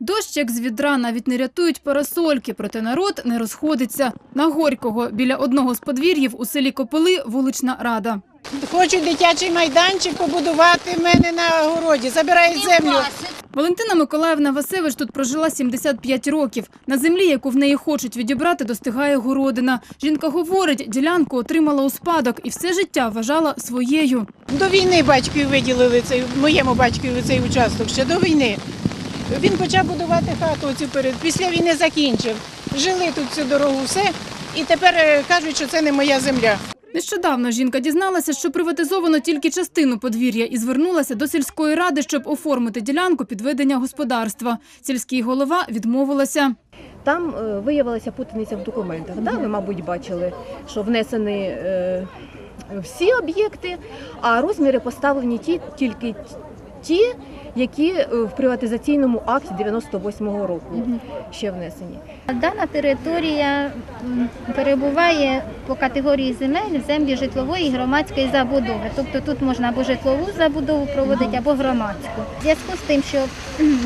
Дощ як з відра навіть не рятують парасольки, проте народ не розходиться. На Горького біля одного з подвір'їв у селі Копили вулична рада. Хочу дитячий майданчик побудувати в мене на городі. Забирають землю. Валентина Миколаївна Васевич тут прожила 75 років. На землі, яку в неї хочуть відібрати, достигає городина. Жінка говорить, ділянку отримала у спадок і все життя вважала своєю. До війни батькові виділили цей моєму батькові цей участок ще до війни. Він почав будувати хату оцю перед. Після війни закінчив. Жили тут всю дорогу, все. І тепер е, кажуть, що це не моя земля. Нещодавно жінка дізналася, що приватизовано тільки частину подвір'я і звернулася до сільської ради, щоб оформити ділянку під ведення господарства. Сільський голова відмовилася. Там е, виявилася путаниця в документах. Да? Ви, мабуть, бачили, що внесені е, всі об'єкти, а розміри поставлені ті, тільки ті, які е, в приватизаційному акті 98-го року ще внесені. Дана територія перебуває по категорії земель землі житлової і громадської забудови. Тобто тут можна або житлову забудову проводити, або громадську. В зв'язку з тим, що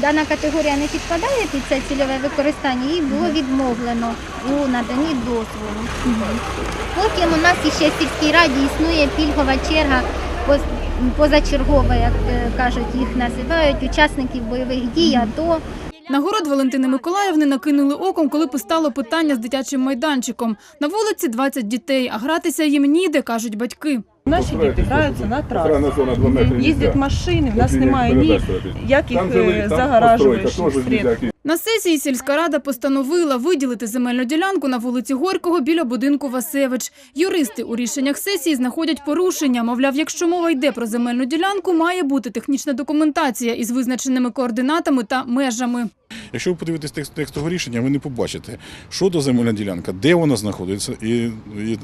дана категорія не підпадає під це цільове використання, їй було відмовлено у наданні дозволу. Потім у нас іще в сільській раді існує пільгова черга поз- позачергова, як е, кажуть, їх називають, учасників бойових дій, АТО. Нагород Валентини Миколаївни накинули оком, коли постало питання з дитячим майданчиком. На вулиці 20 дітей, а гратися їм ніде, кажуть батьки. Наші діти граються на трасі. зона 2 метри Їздять машини, в нас немає ні передачі. яких Там жили, е, нельзя. На сесії сільська рада постановила виділити земельну ділянку на вулиці Горького біля будинку Васевич. Юристи у рішеннях сесії знаходять порушення. Мовляв, якщо мова йде про земельну ділянку, має бути технічна документація із визначеними координатами та межами. Якщо ви подивитесь текст, текст рішення, ви не побачите, що до земельна ділянка, де вона знаходиться. І, і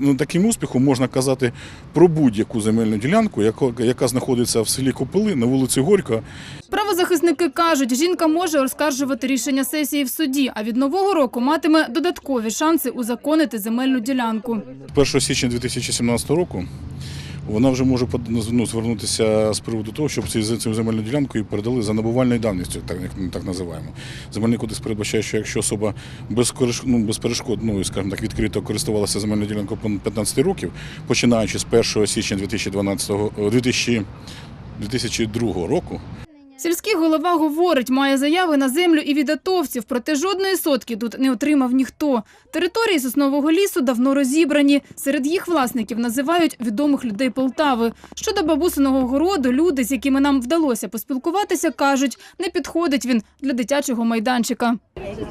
ну, таким успіхом можна казати про будь-яку земельну ділянку, яка, яка знаходиться в селі Копили на вулиці Горька. Правозахисники кажуть, жінка може оскаржувати рішення сесії в суді, а від нового року матиме додаткові шанси узаконити земельну ділянку. 1 січня 2017 року вона вже може ну, звернутися з приводу того, щоб цю, земельну ділянку і передали за набувальною давністю, так, як ми так називаємо. Земельний кодекс передбачає, що якщо особа без, ну, без ну, скажімо так, відкрито користувалася земельною ділянкою понад 15 років, починаючи з 1 січня 2012, 2000, 2002 року, Сільський голова говорить, має заяви на землю і від атовців, проте жодної сотки тут не отримав ніхто. Території соснового лісу давно розібрані. Серед їх власників називають відомих людей Полтави. Щодо бабусиного городу, люди, з якими нам вдалося поспілкуватися, кажуть, не підходить він для дитячого майданчика.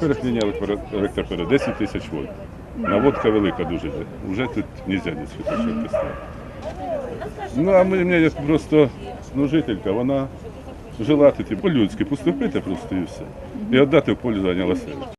Переклиняли електроперед 10 тисяч вольт. Наводка велика дуже. Вже тут ні світочок. Ну, а мене просто ну, жителька, вона жила тут по-людськи поступити просто і все. І віддати в полі зайняла себе.